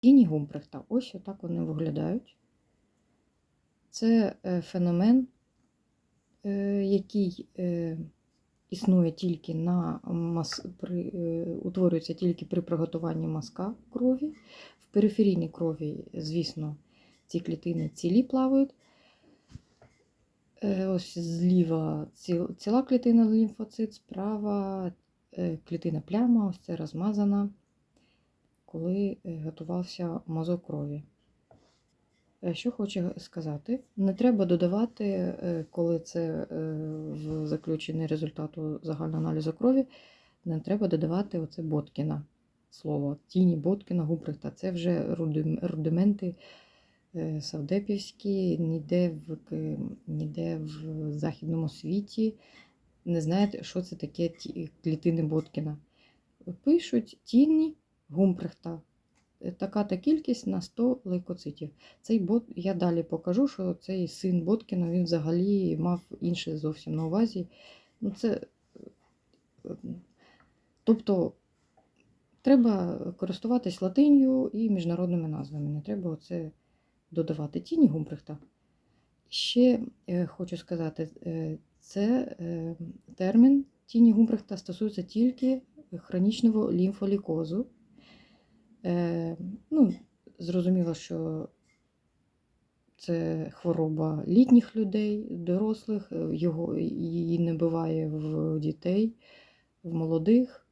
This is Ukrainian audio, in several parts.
Тіні Гумпрехта. Ось отак вони виглядають. Це е, феномен, е, який е, існує тільки на мас... при... утворюється тільки при приготуванні мазка крові. В периферійній крові, звісно, ці клітини цілі плавають. Ось зліва ціла клітина лімфоцит, справа клітина пляма, ось це розмазана, коли е, готувався мазок крові. Е, Що хочу сказати, не треба додавати, е, коли це в заключенні результату загального аналізу крові, не треба додавати оце Боткіна слово. Тіні Боткіна, Гуприхта. Це вже рудименти савдепівські, ніде в, ніде в західному світі не знають, що це таке клітини Боткіна. Пишуть тіні Гумпрехта. Е, Така-та кількість на 100 лейкоцитів. Цей бот, я далі покажу, що цей син Боткіна він взагалі мав інше зовсім на увазі. Ну, це, е, тобто, треба користуватись латинью і міжнародними назвами. Не треба оце додавати тіні Гумпрехта. Ще е, хочу сказати, е, це е, термін тіні Гумпрехта стосується тільки хронічного лімфолікозу. Е, ну, зрозуміло, що це хвороба літніх людей, дорослих, е, його, її не буває в дітей, в молодих,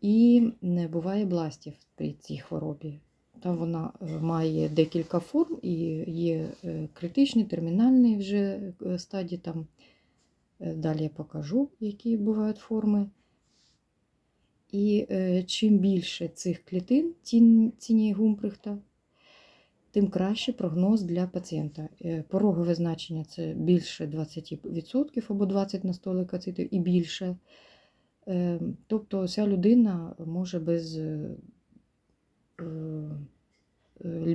і не буває бластів при цій хворобі. Там вона е, має декілька форм і є е, критичні, термінальні вже стадії. Там далі я покажу, які бувають форми. І е, чим більше цих клітин тіні Гумприхта, тим краще прогноз для пацієнта. Е, Порогове значення це більше 20% або 20 на 100 лейкоцитів і більше. Е, Тобто ця людина може без,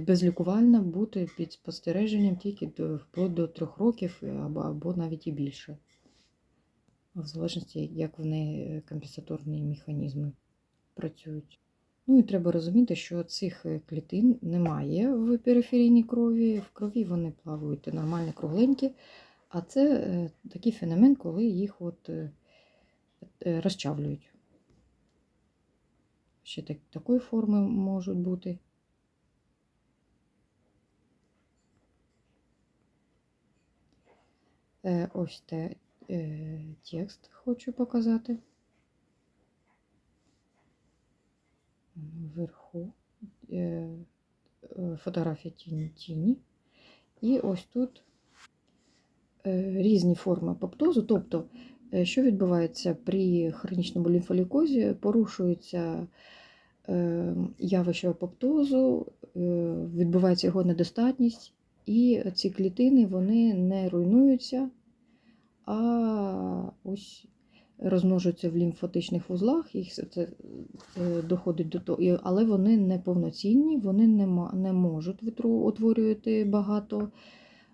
безлікувально бути під спостереженням тільки до, до 3 років або навіть і більше в залежності, як в неї е, компенсаторні механізми працюють. Ну і треба розуміти, що цих е, клітин немає в периферійній крові. В крові вони плавають нормальні, кругленькі, а це е, такий феномен, коли їх от розчавлюють. Ще так, такої форми можуть бути. Ось те е, текст хочу показати. Вверху е, фотографія тіні тіні. І ось тут е, різні форми апоптозу. Тобто, е, що відбувається при хронічному лімфолікозі, порушується е, явище апоптозу, е, відбувається його недостатність, і ці клітини вони не руйнуються, а ось розмножуються в лімфатичних вузлах, їх це е, доходить до того, але вони не повноцінні, вони не, не можуть утворювати багато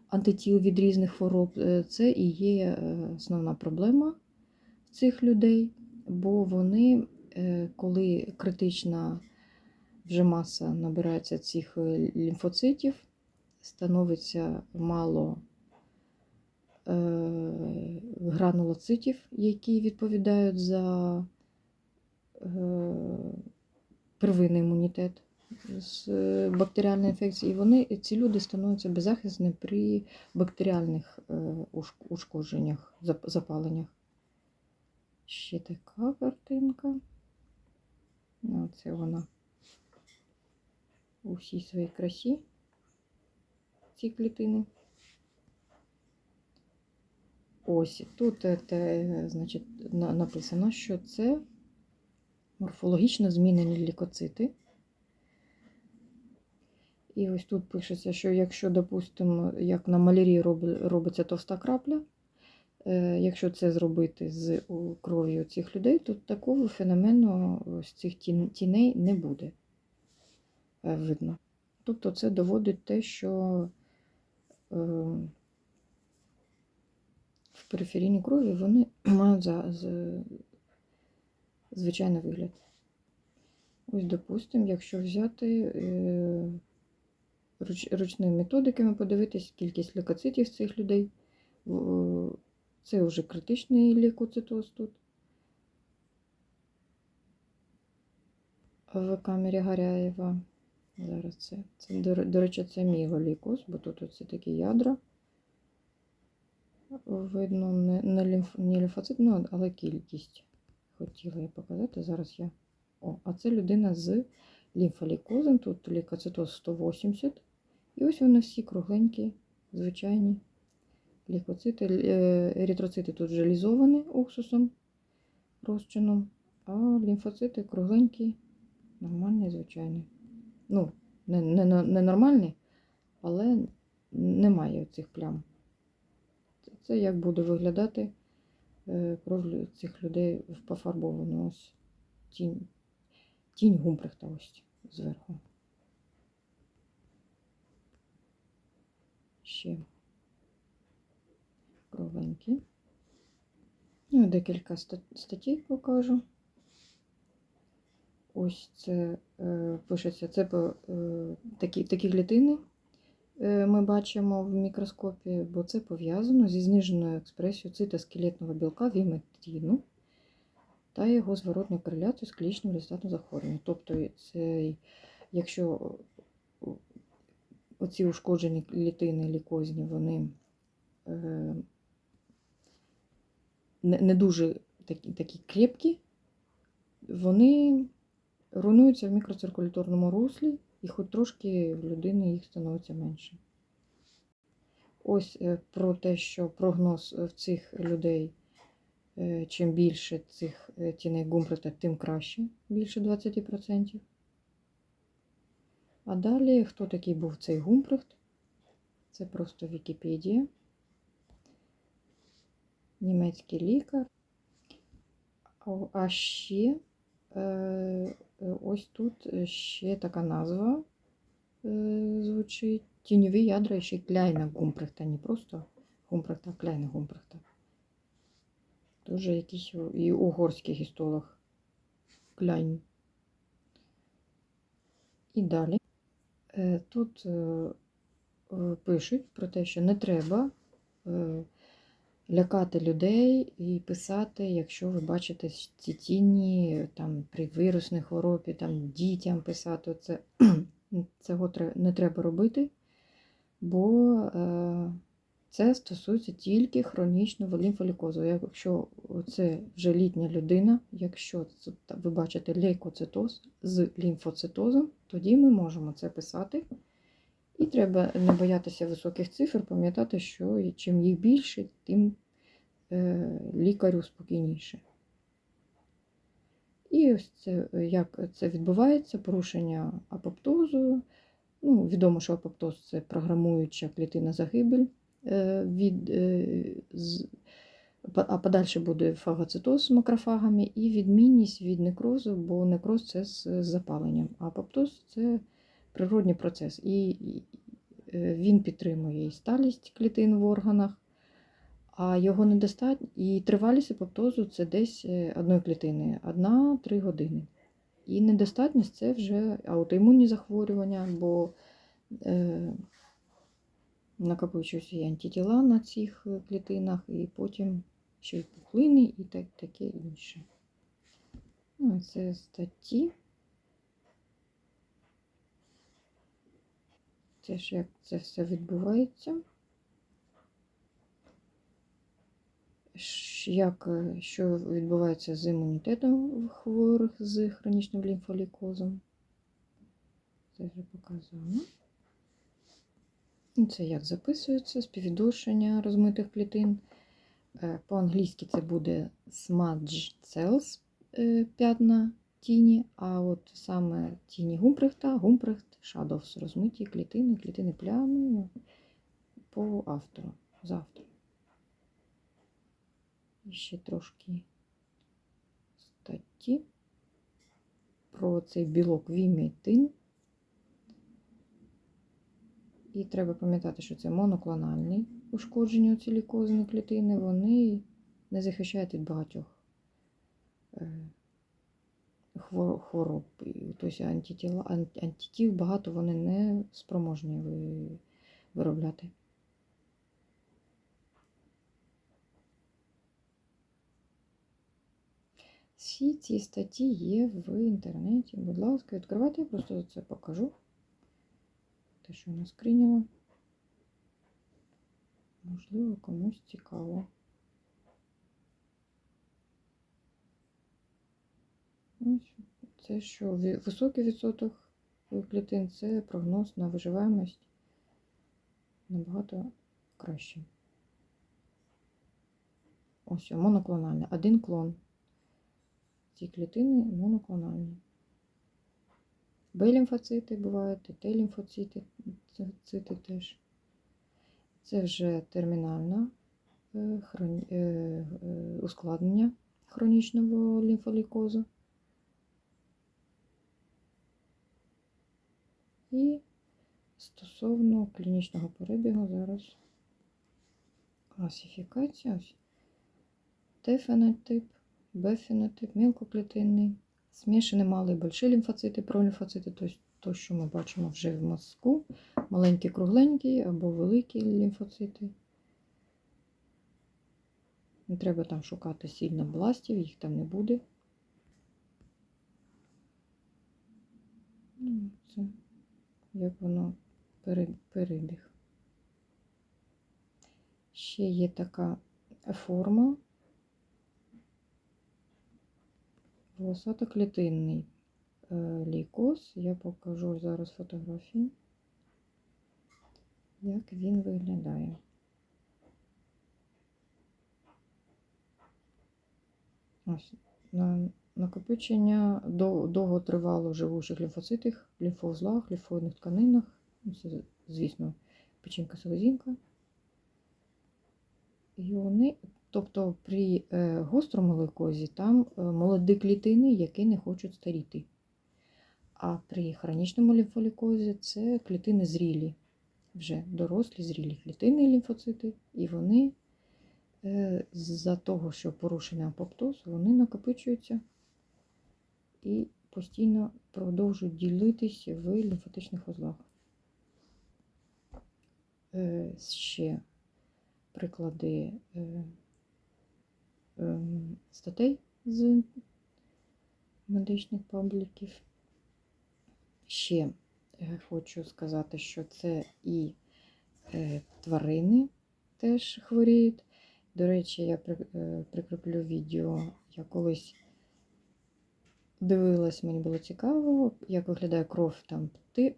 антитіл від різних хвороб. Е, Це і є е, основна проблема цих людей, бо вони, коли критична вже маса набирається цих лімфоцитів, становиться мало гранулоцитів, які відповідають за е, первинний імунітет з е, бактеріальної інфекції, і вони, ці люди становляться беззахисними при бактеріальних е, ушкодженнях, запаленнях. Ще така картинка. Ну, Оце вона у всій своїй красі, ці клітини. Ось тут е, те, значить, на- написано, що це морфологічно змінені лікоцити. І ось тут пишеться, що якщо, допустимо, як на малярії роб- робиться товста крапля, е, якщо це зробити з кров'ю цих людей, то такого феномену ось цих тіней не буде е, видно. Тобто це доводить те, що е, в периферійній крові вони мають за, з, звичайний вигляд. Ось, допустимо, якщо взяти е, руч, ручними методиками, подивитись кількість лейкоцитів цих людей. Це вже критичний лейкоцитоз тут. В камері Гаряєва. Зараз це. це до, речі, це міголейкоз, бо тут оце такі ядра. Видно, не, не, лімф, не лімфоцит, ну, але кількість. Хотіла я показати. Зараз я. О, а це людина з лімфолейкозом. Тут лейкоцитоз 180. І ось вони всі кругленькі, звичайні лейкоцити. Л- е, Еритроцити тут желізовані уксусом розчином, а лімфоцити кругленькі, нормальні, звичайні. Ну, не, не не нормальні, але немає цих плям. Це- як буде виглядати е, кров цих людей в пофарбовану. Ось тінь, тінь Гумпрехта ось зверху. Ще кругленькі. Ну, декілька ста- статей покажу. Ось це е, пишеться, це е, такі, такі клітини е, ми бачимо в мікроскопі, бо це пов'язано зі зниженою експресією цитоскелетного білка віметріну та його зворотною кореляцією з клінічним результатом захворювання. Тобто, це, якщо е, оці ушкоджені клітини лікозні, вони е, не дуже такі, такі крепкі, вони руйнуються в мікроциркуляторному руслі, і хоч трошки в людини їх становиться менше. Ось е, про те, що прогноз в цих людей, е, чим більше цих е, тіней Гумпрета, тим краще, більше 20%. А далі, хто такий був цей Гумпрехт? Це просто Вікіпедія. Німецький лікар. А ще е, е, ось тут ще така назва е, звучить. Тіньові ядра ще Кляйна Гумпрехта, не просто Гумпрехта, а Кляйна Гумпрехта. Тоже якийсь і угорський гістолог. Кляйн. І далі. Е, Тут е, е, пишуть про те, що не треба е, лякати людей і писати, якщо ви бачите ці тіні там, при вірусній хворобі, там, дітям писати. Це, цього не треба робити, бо е, це стосується тільки хронічного лімфолікозу. Якщо це вже літня людина, якщо це, ви бачите лейкоцитоз з лімфоцитозом, тоді ми можемо це писати. І треба не боятися високих цифр, пам'ятати, що чим їх більше, тим е, лікарю спокійніше. І ось це, е, як це відбувається, порушення апоптозу. Ну, відомо, що апоптоз це програмуюча клітина загибель е, від, а подальше буде фагоцитоз з макрофагами і відмінність від некрозу, бо некроз це з запаленням, а апоптоз це природній процес. І, е, він підтримує і сталість клітин в органах, а його недостатньо. І тривалість апоптозу це десь е, одної клітини, 1-3 години. І недостатність це вже аутоімунні захворювання, бо е, накопичуються і антитіла на цих е, клітинах, і потім ще й пухлини і так, таке інше. Ну, це статті. Це ж як це все відбувається. Як, е, що відбувається з імунітетом у хворих з хронічним лімфолікозом. Це вже показано. Це як записується співвідношення розмитих клітин. Е, По-англійськи це буде smudge cells е, п'ятна тіні, а от саме тіні Гумпрехта, Гумпрехт Shadows, розмиті клітини, клітини плями по автору, з автором. Ще трошки статті про цей білок вімітин. І треба пам'ятати, що це моноклональні ушкодження ці лікозні клітини, вони не захищають від багатьох е, хвороб. Тобто антитіла, ан- антитіл багато вони не спроможні виробляти. Всі ці статті є в інтернеті. Будь ласка, відкривайте, я просто це покажу. Те, що я наскриніла. Можливо, комусь цікаво. Ось це що високий відсоток клітин це прогноз на виживаємость набагато краще. Ось моноклональне. Один клон. Ці клітини моноклональні. Б-лімфоцити бувають, і Т-лімфоцити цити теж. Це вже термінальне е, хрон- е, е, ускладнення хронічного лімфолікозу. І стосовно клінічного перебігу зараз класифікація. Ось. Т-фенотип, Б-фенотип, мілкоклітинний, змішані малий больші лімфоцити, пролімфоцити, тобто то, що ми бачимо вже в мозку, маленькі кругленькі або великі лімфоцити. Не треба там шукати сильно бластів, їх там не буде. Ну, Це як воно перебіг. Ще є така форма волосатоклітинний е, лейкоз. Я покажу зараз фотографії, як він виглядає. Ось на накопичення до- довготривало живучих лімфоцитів, лімфоузлах, лімфоїдних тканинах. Ну, Це, звісно, печінка селезінка. І вони, тобто при е, гострому лейкозі там е, молоді клітини, які не хочуть старіти. А при хронічному лімфолікозі це клітини зрілі, вже дорослі зрілі клітини лімфоцити, і вони е, з-за того, що порушений апоптоз, вони накопичуються і постійно продовжують ділитись в лімфатичних узлах. Е, Ще приклади е, ем, статей з медичних пабліків. Ще е, хочу сказати, що це і е, тварини теж хворіють. До речі, я при- е, прикріплю відео. Я колись дивилась, мені було цікаво, як виглядає кров там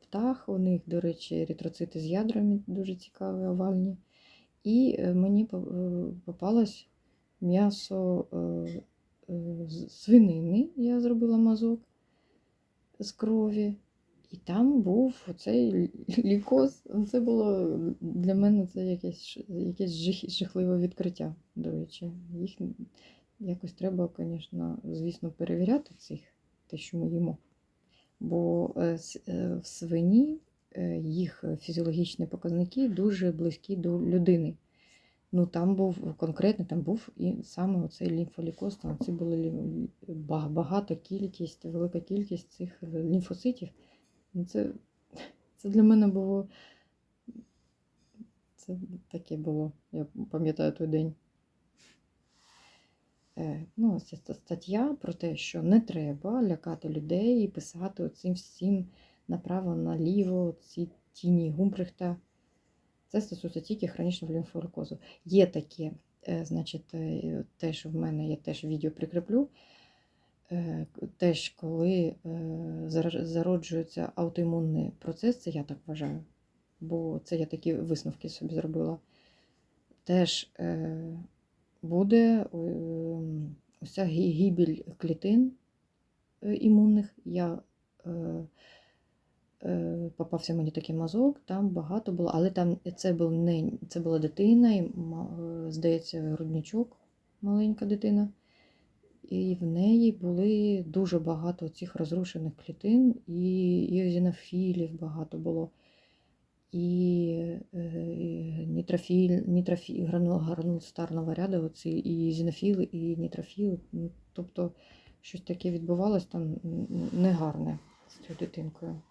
птах. У них, до речі, еритроцити з ядрами дуже цікаві, овальні. І е, мені е, попалось м'ясо е, свинини. Я зробила мазок з крові. І там був оцей лі- лікоз. Це було для мене це якесь, якесь жахливе відкриття, до речі. Їх якось треба, звісно, звісно, перевіряти цих, те, що ми їмо. Бо е, е, в свині е, їх фізіологічні показники дуже близькі до людини. Ну, там був конкретно, там був і саме оцей лімфолікоз, там це була багата кількість, велика кількість цих лімфоцитів. Ну, це, це для мене було. Це таке було. Я пам'ятаю той день. Е, Ну, ось ця стаття про те, що не треба лякати людей і писати оцим всім направо-наліво, ці тіні Гумбрихта. Це стосується тільки хронічного лімфолікозу. Є таке, е, значить, е, теж в мене я теж відео прикріплю. Теж коли зароджується аутоімунний процес, це я так вважаю, бо це я такі висновки собі зробила. Теж буде е, ось ця гі- гибель клітин е, імунних. Я е, попався мені такий мазок, там багато було, але там це був не це була дитина, і, здається, грудничок, маленька дитина. І в неї були дуже багато цих розрушених клітин, і іозінофілів багато було, і, е, нітрофіль, нітрофіль, грану- гранулостарного ряду, оці і зінофіли, і нітрофіли. Ну, Тобто, щось таке відбувалось там негарне з цією дитинкою.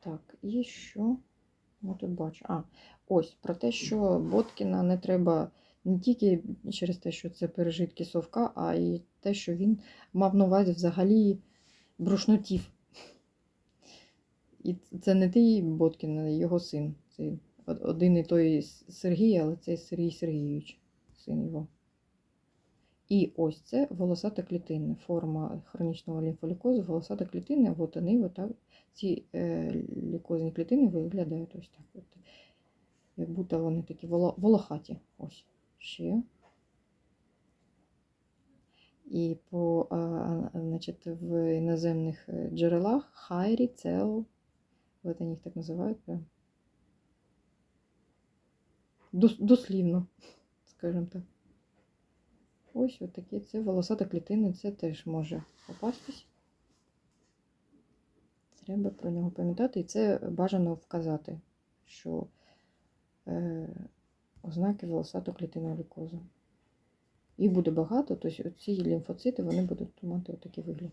Так, і що я тут бачу? А, ось про те, що Боткіна не треба не тільки через те, що це пережитки совка, а й те, що він мав на увазі взагалі брушнотів. І це не той Боткін, а його син. Це один і той Сергій, але це Сергій Сергійович, син його. І ось це волосата клітина, форма хронічного лімфолікозу, волосата клітина, от вони отак, ці е, лікозні клітини виглядають ось так. От, як будто вони такі воло- волохаті. Ось ще. І по, а, значить, в іноземних е, джерелах хайрі, цел, от вони їх так називають прям. Дос- Дослівно, скажімо так. Ось отакі. Це волосата клітина, це теж може попастись. Треба про нього пам'ятати, і це бажано вказати, що е, ознаки волосато-клітинного лікозу. Їх буде багато, тобто ці лімфоцити вони будуть мати отакий вигляд.